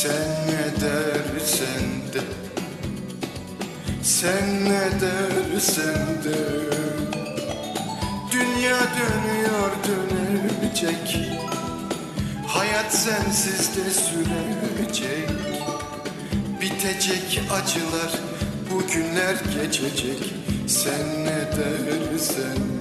Sen ne dersen de. Sen ne dersen de. Dünya dönüyor dönecek. Hayat sensiz de sürecek. Bitecek acılar bugünler geçecek. Sen ne dersen de.